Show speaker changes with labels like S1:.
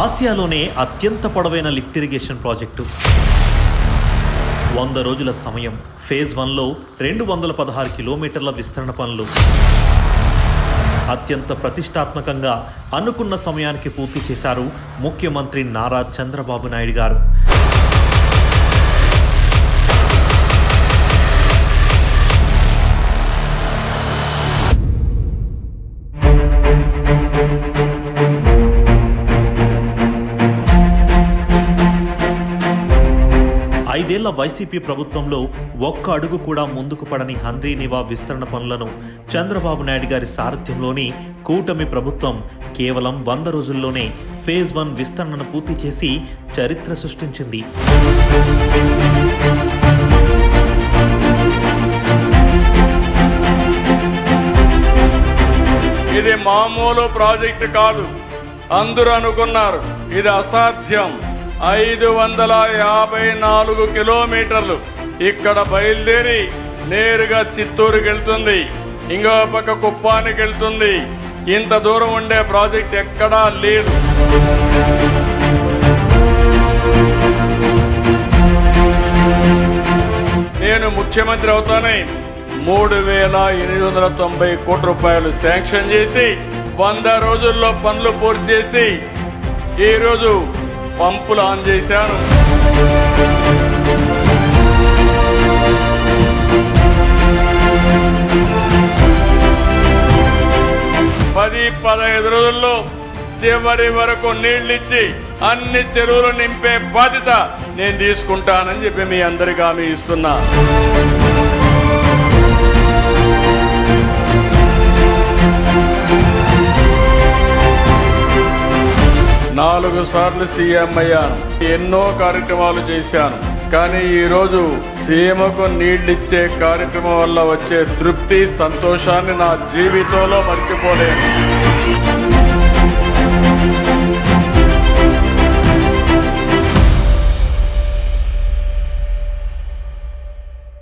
S1: ఆసియాలోనే అత్యంత పొడవైన lift irrigation project. వంద రోజుల సమయం ఫేజ్ వన్లో రెండు వందల పదహారు కిలోమీటర్ల విస్తరణ పనులు. అత్యంత ప్రతిష్టాత్మకంగా అనుకున్న సమయానికి పూర్తి చేశారు ముఖ్యమంత్రి నారా చంద్రబాబు నాయుడు గారు. ఐదేళ్ళ వైసీపీ ప్రభుత్వంలో ఒక్క అడుగు కూడా ముందుకు పడని హంద్రీ నివా విస్తరణ పనులను చంద్రబాబు నాయుడు గారి సారథ్యంలోని కూటమి ప్రభుత్వం కేవలం వంద రోజుల్లోనే ఫేజ్ వన్ విస్తరణను పూర్తి చేసి చరిత్ర సృష్టించింది.
S2: ఇది మామూలు ప్రాజెక్టు కాదు. అందరూ అనుకున్నారు ఇది అసాధ్యం. ఐదు వందల యాభై నాలుగు కిలోమీటర్లు ఇక్కడ బయలుదేరి నేరుగా చిత్తూరుకి వెళ్తుంది. ఇంకో పక్క కుప్పానికి వెళ్తుంది. ఇంత దూరం ఉండే ప్రాజెక్ట్ ఎక్కడా లేదు. నేను ముఖ్యమంత్రి అవుతానే మూడు వేల ఎనిమిది వందల తొంభై కోట్ల రూపాయలు శాంక్షన్ చేసి వంద రోజుల్లో పనులు పూర్తి చేసి ఈరోజు పంపులు ఆన్ చేశాను. పది పదహైదు రోజుల్లో చివరి వరకు నీళ్ళిచ్చి అన్ని చెరువులు నింపే బాధ్యత నేను తీసుకుంటానని చెప్పి మీ అందరికీ హామీ ఇస్తున్నా. నాలుగు సార్లు సీఎం అయ్యాను. ఎన్నో కార్యక్రమాలు చేశాను. కానీ ఈరోజు సీఎంకు నీళ్ళిచ్చే కార్యక్రమం వల్ల వచ్చే తృప్తి సంతోషాన్ని నా జీవితంలో మర్చిపోలేను.